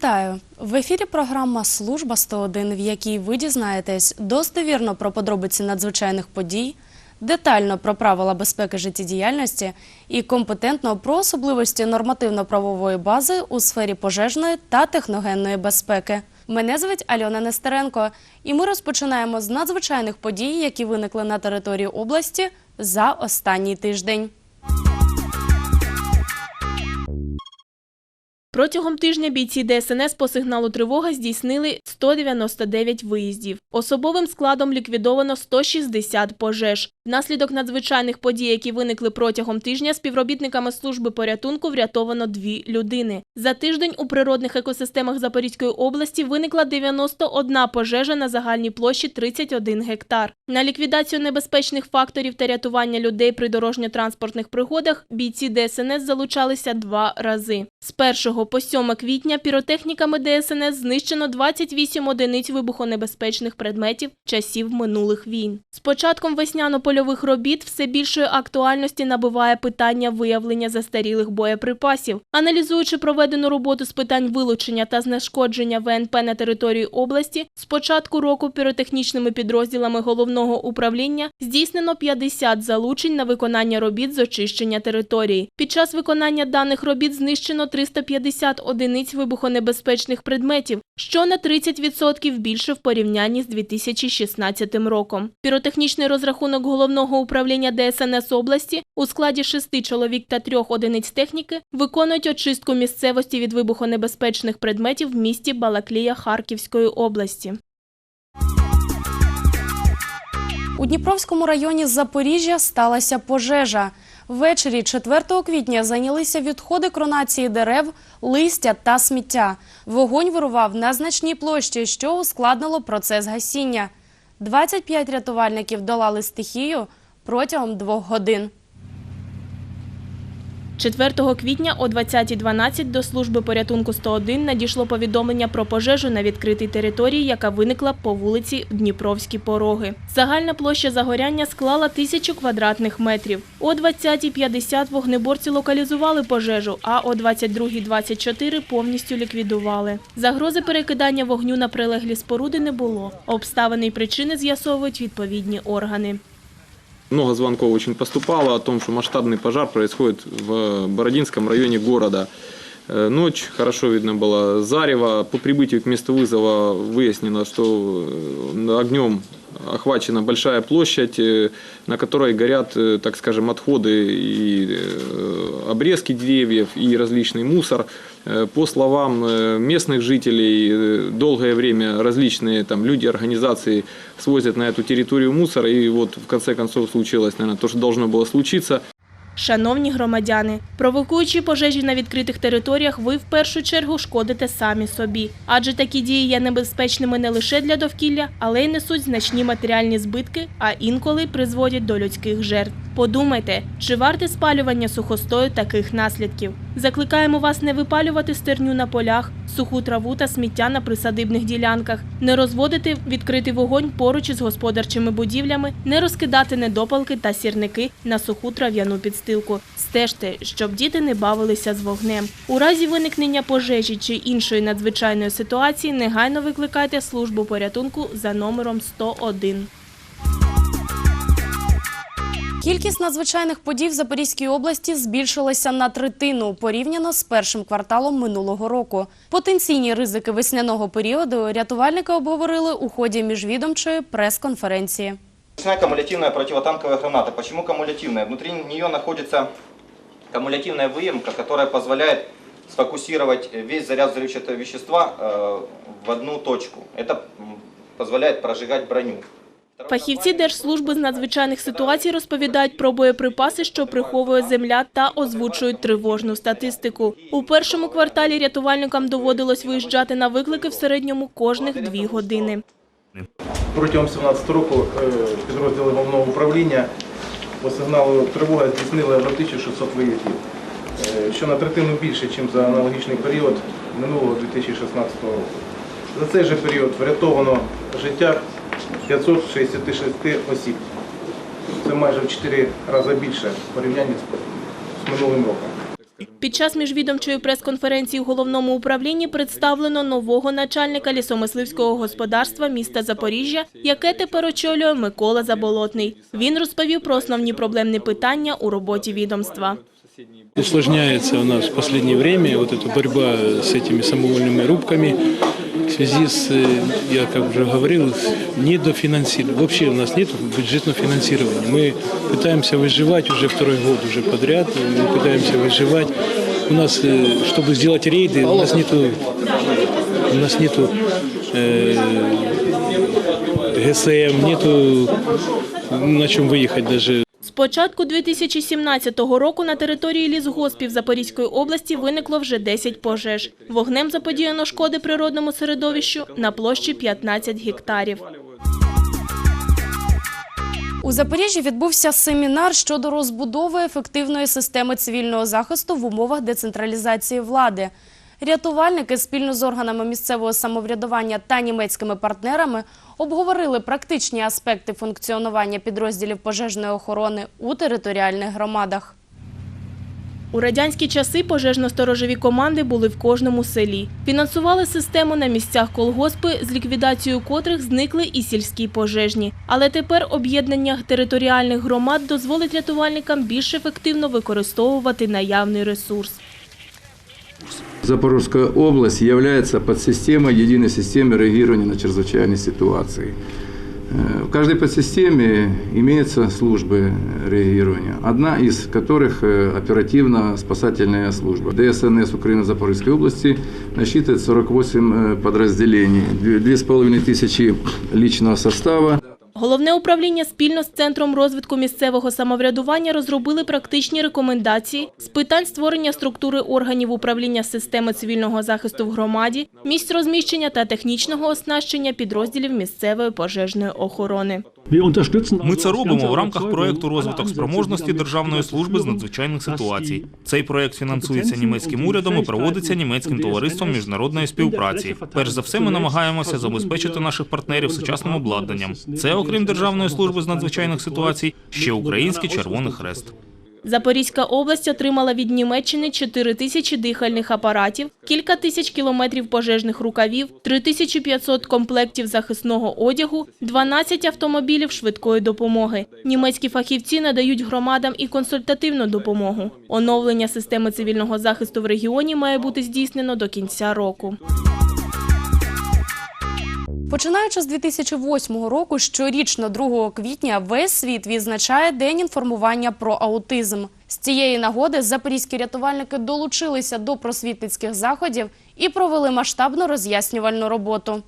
Вітаю! В ефірі програма Служба 101, в якій ви дізнаєтесь достовірно про подробиці надзвичайних подій, детально про правила безпеки життєдіяльності і компетентно про особливості нормативно-правової бази у сфері пожежної та техногенної безпеки. Мене звуть Альона Нестеренко, і ми розпочинаємо з надзвичайних подій, які виникли на території області за останній тиждень. Протягом тижня бійці ДСНС по сигналу тривога здійснили 199 виїздів. Особовим складом ліквідовано 160 пожеж. Внаслідок надзвичайних подій, які виникли протягом тижня, співробітниками служби порятунку врятовано дві людини. За тиждень у природних екосистемах Запорізької області виникла 91 пожежа на загальній площі 31 гектар. На ліквідацію небезпечних факторів та рятування людей при дорожньо-транспортних пригодах бійці ДСНС залучалися два рази. З 1 по 7 квітня піротехніками ДСНС знищено 28 одиниць вибухонебезпечних предметів часів минулих війн. З початком весняно-польових робіт все більшої актуальності набуває питання виявлення застарілих боєприпасів. Аналізуючи проведену роботу з питань вилучення та знешкодження ВНП на території області, з початку року піротехнічними підрозділами головного управління здійснено 50 залучень на виконання робіт з очищення території. Під час виконання даних робіт знищено 350 одиниць вибухонебезпечних предметів, що на 30% більше в порівнянні з 2016 роком. Піротехнічний розрахунок головного управління ДСНС області у складі шести чоловік та трьох одиниць техніки виконують очистку місцевості від вибухонебезпечних предметів в місті Балаклія Харківської області. У Дніпровському районі Запоріжжя сталася пожежа. Ввечері 4 квітня зайнялися відходи кронації дерев, листя та сміття. Вогонь вирував на значній площі, що ускладнило процес гасіння. 25 рятувальників долали стихію протягом двох годин. 4 квітня о 20.12 до служби порятунку 101 надійшло повідомлення про пожежу на відкритій території, яка виникла по вулиці Дніпровські пороги. Загальна площа загоряння склала тисячу квадратних метрів. О 20.50 вогнеборці локалізували пожежу, а о 22.24 повністю ліквідували. Загрози перекидання вогню на прилеглі споруди не було. Обставини й причини з'ясовують відповідні органи. Много звонков очень поступало о том, что масштабный пожар происходит в Бородинском районе города. Э, Ночь, хорошо видно было зарево. По прибытию к месту вызова выяснено, что э, огнем охвачена большая площадь, э, на которой горят, э, так скажем, отходы и э, обрезки деревьев и различный мусор. По словам местных жителей, долгое время различные там люди, организации свозят на эту территорию мусор, и вот в конце концов случилось, наверное, то, что должно было случиться. Шановні громадяни, провокуючи пожежі на відкритих територіях, ви в першу чергу шкодите самі собі. Адже такі дії є небезпечними не лише для довкілля, але й несуть значні матеріальні збитки, а інколи призводять до людських жертв. Подумайте, чи варте спалювання сухостою таких наслідків. Закликаємо вас не випалювати стерню на полях, суху траву та сміття на присадибних ділянках, не розводити відкритий вогонь поруч із господарчими будівлями, не розкидати недопалки та сірники на суху трав'яну підстилку. Стежте, щоб діти не бавилися з вогнем. У разі виникнення пожежі чи іншої надзвичайної ситуації негайно викликайте службу порятунку за номером 101. Кількість надзвичайних подій в Запорізькій області збільшилася на третину порівняно з першим кварталом минулого року. Потенційні ризики весняного періоду рятувальники обговорили у ході міжвідомчої прес-конференції. Начиная кумулятивная противотанковая граната. Почему кумулятивная? Внутри нее находится кумулятивная выемка, которая позволяет сфокусировать весь заряд взрывчатого вещества э, в одну точку. Это м, позволяет прожигать броню. Фахівці Держслужби з надзвичайних ситуацій розповідають про боєприпаси, що приховує земля, та озвучують тривожну статистику. У першому кварталі рятувальникам доводилось виїжджати на виклики в середньому кожних дві години. Протягом 2017 року е, підрозділи головного управління по сигналу тривоги здійснили 1600 виїздів, е, що на третину більше, ніж за аналогічний період минулого 2016 року. За цей же період врятовано життя 566 осіб. Це майже в 4 рази більше в порівнянні з- з минулим роком. Під час міжвідомчої прес-конференції у головному управлінні представлено нового начальника лісомисливського господарства міста Запоріжжя, яке тепер очолює Микола Заболотний. Він розповів про основні проблемні питання у роботі відомства. Усложняется у нас в последнее время вот эта борьба с этими самовольными рубками в связи с, э, я как уже говорил, недофинансированием. Вообще у нас нет бюджетного финансирования. Мы пытаемся выживать уже второй год уже подряд, мы пытаемся выживать. У нас, э, чтобы сделать рейды, у нас нету, у нас нету э, ГСМ, нету на чем выехать даже. З початку 2017 року на території лісгоспів Запорізької області виникло вже 10 пожеж. Вогнем заподіяно шкоди природному середовищу на площі 15 гектарів. У Запоріжжі відбувся семінар щодо розбудови ефективної системи цивільного захисту в умовах децентралізації влади. Рятувальники спільно з органами місцевого самоврядування та німецькими партнерами обговорили практичні аспекти функціонування підрозділів пожежної охорони у територіальних громадах. У радянські часи пожежно-сторожові команди були в кожному селі. Фінансували систему на місцях колгоспи, з ліквідацією котрих зникли і сільські пожежні. Але тепер об'єднання територіальних громад дозволить рятувальникам більш ефективно використовувати наявний ресурс. Запорожская область является подсистемой единой системы реагирования на чрезвычайные ситуации. Э, В каждой подсистеме имеются службы реагирования, одна из которых э, оперативно-спасательная служба. ДСНС Украины Запорожской области насчитывает 48 э, подразделений, две- две с половиной тысячи личного состава. Головне управління спільно з Центром розвитку місцевого самоврядування розробили практичні рекомендації з питань створення структури органів управління системи цивільного захисту в громаді, місць розміщення та технічного оснащення підрозділів місцевої пожежної охорони. Ми це робимо в рамках проекту розвиток спроможності Державної служби з надзвичайних ситуацій. Цей проект фінансується німецьким урядом і проводиться німецьким товариством міжнародної співпраці. Перш за все, ми намагаємося забезпечити наших партнерів сучасним обладнанням. Це, окрім Державної служби з надзвичайних ситуацій, ще Український Червоний Хрест. Запорізька область отримала від Німеччини 4 тисячі дихальних апаратів, кілька тисяч кілометрів пожежних рукавів, 3500 комплектів захисного одягу, 12 автомобілів швидкої допомоги. Німецькі фахівці надають громадам і консультативну допомогу. Оновлення системи цивільного захисту в регіоні має бути здійснено до кінця року. Починаючи з 2008 року, щорічно 2 квітня весь світ відзначає День інформування про аутизм. З цієї нагоди запорізькі рятувальники долучилися до просвітницьких заходів і провели масштабну роз'яснювальну роботу.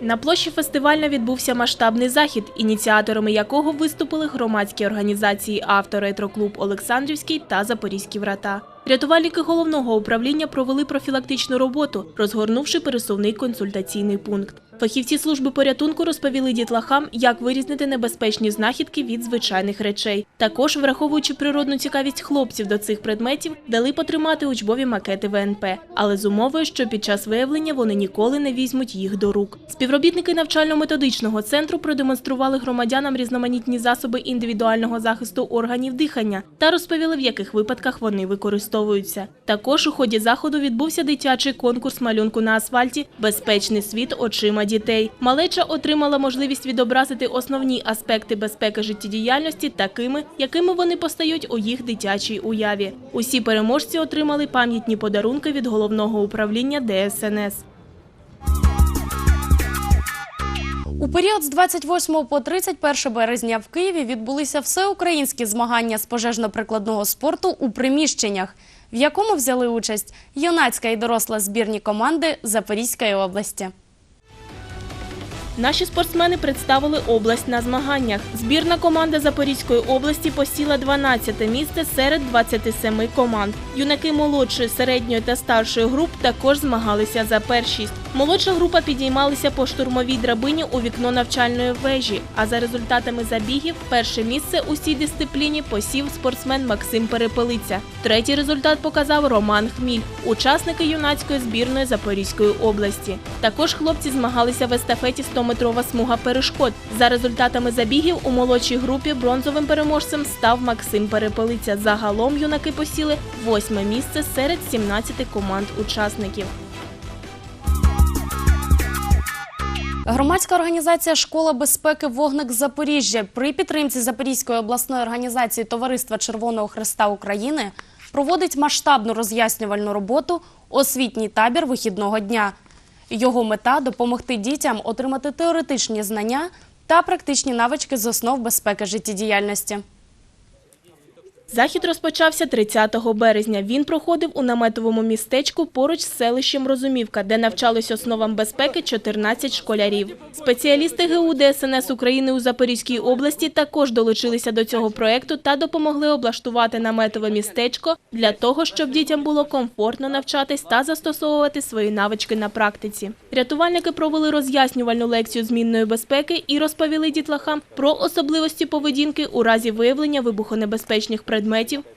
На площі фестивальна відбувся масштабний захід, ініціаторами якого виступили громадські організації «Авторетроклуб Олександрівський» та «Запорізькі врата». Рятувальники головного управління провели профілактичну роботу, розгорнувши пересувний консультаційний пункт. Фахівці служби порятунку розповіли дітлахам, як вирізнити небезпечні знахідки від звичайних речей. Також, враховуючи природну цікавість хлопців до цих предметів, дали потримати учбові макети ВНП, але з умовою, що під час виявлення вони ніколи не візьмуть їх до рук. Співробітники навчально-методичного центру продемонстрували громадянам різноманітні засоби індивідуального захисту органів дихання та розповіли, в яких випадках вони використовуються. Також у ході заходу відбувся дитячий конкурс малюнку на асфальті Безпечний світ очима дітей. Малеча отримала можливість відобразити основні аспекти безпеки життєдіяльності такими, якими вони постають у їх дитячій уяві. Усі переможці отримали пам'ятні подарунки від головного управління ДСНС. У період з 28 по 31 березня в Києві відбулися всеукраїнські змагання з пожежно-прикладного спорту у приміщеннях, в якому взяли участь юнацька і доросла збірні команди Запорізької області. Наші спортсмени представили область на змаганнях. Збірна команда Запорізької області посіла 12-те місце серед 27 команд. Юнаки молодшої, середньої та старшої груп також змагалися за першість. Молодша група підіймалася по штурмовій драбині у вікно навчальної вежі. А за результатами забігів перше місце у цій дисципліні посів спортсмен Максим Перепелиця. Третій результат показав Роман Хміль, учасники юнацької збірної Запорізької області. Також хлопці змагалися в естафеті 100 кілометрова смуга перешкод. За результатами забігів у молодшій групі бронзовим переможцем став Максим Перепелиця. Загалом юнаки посіли восьме місце серед 17 команд учасників. Громадська організація Школа безпеки Вогник Запоріжжя при підтримці Запорізької обласної організації Товариства Червоного Хреста України проводить масштабну роз'яснювальну роботу Освітній табір вихідного дня. Його мета допомогти дітям отримати теоретичні знання та практичні навички з основ безпеки життєдіяльності. Захід розпочався 30 березня. Він проходив у наметовому містечку поруч з селищем Розумівка, де навчались основам безпеки 14 школярів. Спеціалісти ГУ ДСНС України у Запорізькій області також долучилися до цього проекту та допомогли облаштувати наметове містечко для того, щоб дітям було комфортно навчатись та застосовувати свої навички на практиці. Рятувальники провели роз'яснювальну лекцію змінної безпеки і розповіли дітлахам про особливості поведінки у разі виявлення вибухонебезпечних предметів,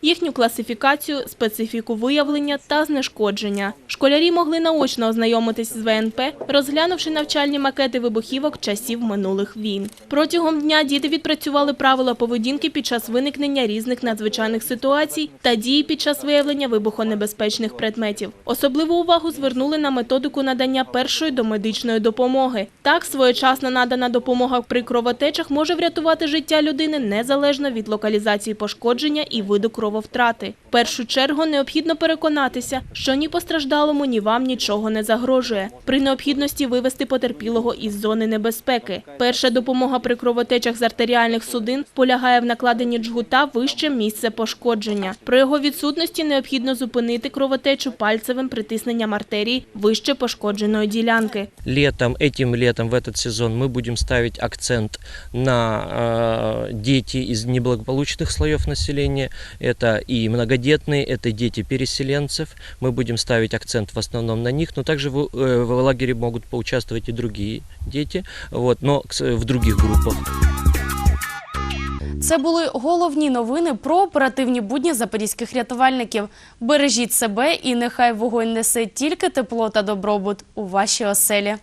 їхню класифікацію, специфіку виявлення та знешкодження. Школярі могли наочно ознайомитись з ВНП, розглянувши навчальні макети вибухівок часів минулих війн. Протягом дня діти відпрацювали правила поведінки під час виникнення різних надзвичайних ситуацій та дії під час виявлення вибухонебезпечних предметів. Особливу увагу звернули на методику надання першої домедичної допомоги. Так, своєчасно надана допомога при кровотечах може врятувати життя людини незалежно від локалізації пошкодження і виду крововтрати. В першу чергу необхідно переконатися, що ні постраждалому, ні вам нічого не загрожує. При необхідності вивести потерпілого із зони небезпеки. Перша допомога при кровотечах з артеріальних судин полягає в накладенні джгута вище місце пошкодження. При його відсутності необхідно зупинити кровотечу пальцевим притисненням артерії вище пошкодженої ділянки. летом, этим летом, в этот сезон мы будем ставить акцент на э, дети из неблагополучных слоев населения. Это и многодетные, это дети переселенцев. Мы будем ставить акцент в основном на них, но также в, э, в лагере могут поучаствовать и другие дети, вот, но к с- в других группах. Це були головні новини про оперативні будні запорізьких рятувальників. Бережіть себе і нехай вогонь несе тільки тепло та добробут у ваші оселі.